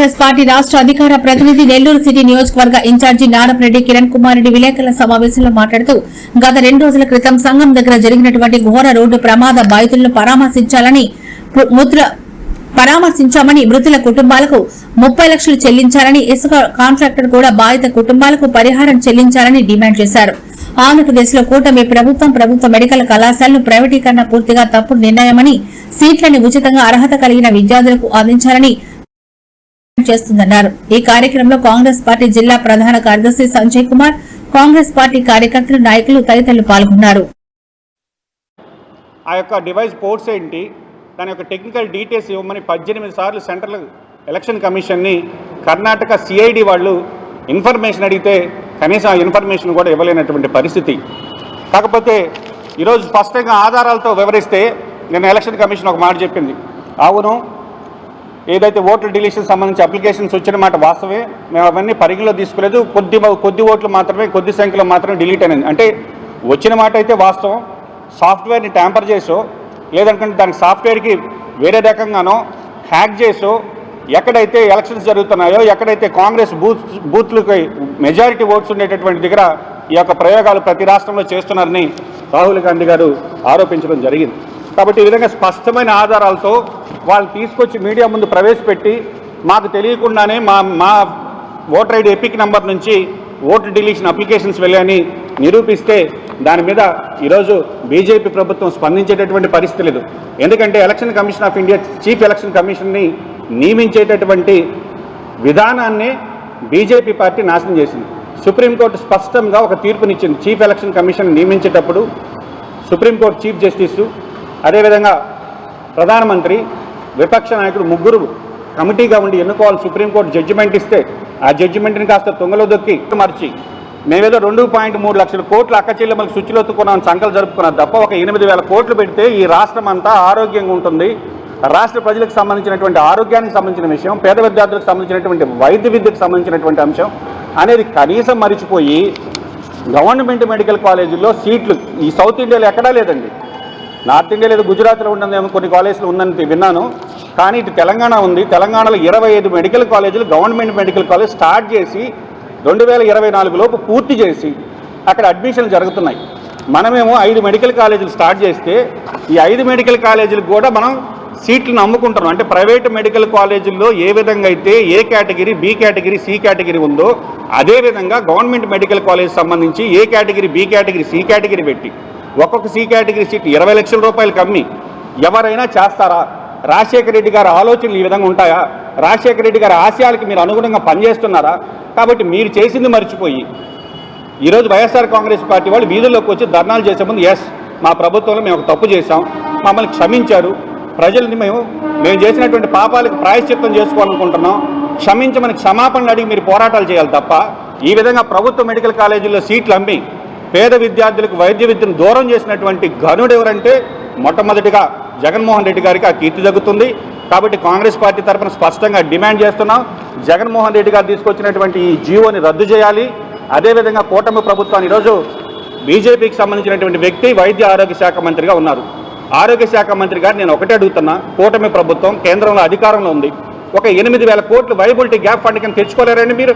Congress party రాష్ట అధికార ప్రతినిధి నెల్లూరు సిటీ నియోజకవర్గ ఇన్ఛార్జి నారపరెడ్డి కిరణ్ కుమార్ రెడ్డి విలేకరుల సమావేశంలో మాట్లాడుతూ గత రెండు రోజుల క్రితం సంఘం దగ్గర జరిగినటువంటి ఘోర రోడ్డు ప్రమాద బాధితులను పరామర్శించాలని పరామర్శించామని మృతుల కుటుంబాలకు ముప్పై లక్షలు చెల్లించాలని ఇసుక కాంట్రాక్టర్ కూడా బాధిత కుటుంబాలకు పరిహారం చెల్లించాలని డిమాండ్ చేశారు. ఆంధ్రప్రదేశ్లో కూటమి ప్రభుత్వం ప్రభుత్వ మెడికల్ కళాశాలను ప్రైవేటీకరణ పూర్తిగా తప్పుడు నిర్ణయమని సీట్లను ఉచితంగా అర్హత కలిగిన విద్యార్థులకు అందించాలని చేస్తుందన్నారు. ఈ కార్యక్రమంలో కాంగ్రెస్ పార్టీ జిల్లా ప్రధాన కార్యదర్శి సంజయ్ కుమార్ కాంగ్రెస్ పార్టీ కార్యకర్తలు నాయకులు తదితరులు పాల్గొన్నారు. ఆ యొక్క డివైస్ పోర్ట్స్ ఏంటి? దాని యొక్క టెక్నికల్ డీటెయిల్స్ ఇవ్వమని పద్దెనిమిది సార్లు సెంట్రల్ ఎలక్షన్ కమిషన్ని కర్ణాటక సిఐడి వాళ్ళు ఇన్ఫర్మేషన్ అడిగితే కనీసం ఆ ఇన్ఫర్మేషన్ కూడా ఇవ్వలేనటువంటి పరిస్థితి. కాకపోతే ఈరోజు స్పష్టంగా ఆధారాలతో వివరిస్తే నేను ఎలక్షన్ కమిషన్ ఒక మాట చెప్పింది. అవును ఏదైతే ఓట్ల డిలీషన్ సంబంధించి అప్లికేషన్స్ వచ్చిన మాట వాస్తవే మేము అవన్నీ పరిగణలో తీసుకోలేదు. కొద్ది కొద్ది ఓట్లు మాత్రమే కొద్ది సంఖ్యలో మాత్రమే డిలీట్ అయినది. అంటే వచ్చిన మాట అయితే వాస్తవం. సాఫ్ట్వేర్ని ట్యాంపర్ చేసో లేదనుకుంటే దానికి సాఫ్ట్వేర్కి వేరే రకంగానో హ్యాక్ చేసో ఎక్కడైతే ఎలక్షన్స్ జరుగుతున్నాయో ఎక్కడైతే కాంగ్రెస్ బూత్ బూత్లకి మెజారిటీ ఓట్స్ ఉండేటటువంటి దగ్గర ఈ యొక్క ప్రయోగాలు ప్రతి రాష్ట్రంలో చేస్తున్నారని రాహుల్ గాంధీ గారు ఆరోపించడం జరిగింది. కాబట్టి ఈ విధంగా స్పష్టమైన ఆధారాలతో వాళ్ళు తీసుకొచ్చి మీడియా ముందు ప్రవేశపెట్టి మాకు తెలియకుండానే మా మా ఓటర్ ఐడి ఎపిక్ నెంబర్ నుంచి ఓటు డిలీషన్ అప్లికేషన్స్ వెళ్ళాయని నిరూపిస్తే దాని మీద ఈరోజు బీజేపీ ప్రభుత్వం స్పందించేటటువంటి పరిస్థితి లేదు. ఎందుకంటే election commission of India chief election కమిషన్ని నియమించేటటువంటి విధానాన్ని బీజేపీ పార్టీ నాశనం చేసింది. సుప్రీంకోర్టు స్పష్టంగా ఒక తీర్పునిచ్చింది. చీఫ్ ఎలక్షన్ కమిషన్ నియమించేటప్పుడు సుప్రీంకోర్టు చీఫ్ జస్టిస్ అదేవిధంగా ప్రధానమంత్రి విపక్ష నాయకుడు ముగ్గురు కమిటీగా ఉండి ఎన్నుకోవాలి సుప్రీంకోర్టు జడ్జిమెంట్ ఇస్తే ఆ జడ్జిమెంట్ని కాస్త తుంగలో దొక్కి మార్చి మేమేదో రెండు పాయింట్ మూడు లక్షల కోట్లు అక్కచెల్లెమ్మలకు చెల్లెమ్మలకు శుచిలో సంకలు జరుపుకున్నాం తప్ప ఒక ఎనిమిది వేల కోట్లు పెడితే ఈ రాష్ట్రం అంతా ఆరోగ్యంగా ఉంటుంది. రాష్ట్ర ప్రజలకు సంబంధించినటువంటి ఆరోగ్యానికి సంబంధించిన విషయం పేద విద్యార్థులకు సంబంధించినటువంటి వైద్య విద్యకు సంబంధించినటువంటి అంశం అనేది కనీసం మరిచిపోయి గవర్నమెంట్ మెడికల్ కాలేజీల్లో సీట్లు ఈ సౌత్ ఇండియాలో ఎక్కడా లేదండి. నార్త్ ఇండియా లేదా గుజరాత్లో ఉంటుందేమో కొన్ని కాలేజీలు ఉందని విన్నాను. కానీ ఇటు తెలంగాణ ఉంది. తెలంగాణలో ఇరవై ఐదు మెడికల్ కాలేజీలు గవర్నమెంట్ మెడికల్ కాలేజ్ స్టార్ట్ చేసి రెండు వేల ఇరవై నాలుగులోపు పూర్తి చేసి అక్కడ అడ్మిషన్లు జరుగుతున్నాయి. మనమేమో ఐదు మెడికల్ కాలేజీలు స్టార్ట్ చేస్తే ఈ ఐదు మెడికల్ కాలేజీలకు కూడా మనం సీట్లను అమ్ముకుంటున్నాం. అంటే ప్రైవేట్ మెడికల్ కాలేజీల్లో ఏ విధంగా అయితే A category B category C category ఉందో అదే విధంగా గవర్నమెంట్ మెడికల్ కాలేజ్ సంబంధించి A category B category C category పెట్టి ఒక్కొక్క సి కేటగిరీ సీట్ ఇరవై లక్షల రూపాయలు కమ్మి. ఎవరైనా చేస్తారా? రాజశేఖర రెడ్డి గారి ఆలోచనలు ఈ విధంగా ఉంటాయా? రాజశేఖర రెడ్డి గారి ఆశయాలకి మీరు అనుగుణంగా పనిచేస్తున్నారా? కాబట్టి మీరు చేసింది మర్చిపోయి. ఈరోజు వైఎస్ఆర్ కాంగ్రెస్ పార్టీ వాళ్ళు వీధుల్లోకి వచ్చి ధర్నాలు చేసే ముందు ఎస్ మా ప్రభుత్వంలో మేము ఒక తప్పు చేశాం. మమ్మల్ని క్షమించారు. ప్రజల్ని మేము మేము చేసినటువంటి పాపాలకు ప్రాయశ్చిత్తం చేసుకోవాలనుకుంటున్నాం. క్షమించమని క్షమాపణలు అడిగి మీరు పోరాటాలు చేయాలి తప్ప. ఈ విధంగా ప్రభుత్వ మెడికల్ కాలేజీల్లో సీట్లు అమ్మి పేద విద్యార్థులకు వైద్య విద్యను దూరం చేసినటువంటి ఘనుడు ఎవరంటే మొట్టమొదటిగా జగన్మోహన్ రెడ్డి గారికి ఆ కీర్తి దగ్గుతుంది కాబట్టి కాంగ్రెస్ పార్టీ తరఫున స్పష్టంగా డిమాండ్ చేస్తున్నాం. జగన్మోహన్ రెడ్డి గారు తీసుకొచ్చినటువంటి ఈ జీవోని రద్దు చేయాలి. అదేవిధంగా కూటమి ప్రభుత్వాన్ని ఈరోజు బీజేపీకి సంబంధించినటువంటి వ్యక్తి వైద్య ఆరోగ్య శాఖ మంత్రిగా ఉన్నారు. ఆరోగ్య శాఖ మంత్రి గారు నేను ఒకటే అడుగుతున్నా కూటమి ప్రభుత్వం కేంద్రంలో అధికారంలో ఉంది. ఒక ఎనిమిది వేల కోట్లు వైబిలిటీ గ్యాప్ ఫండ్ కింద తెచ్చుకోలేరండి మీరు.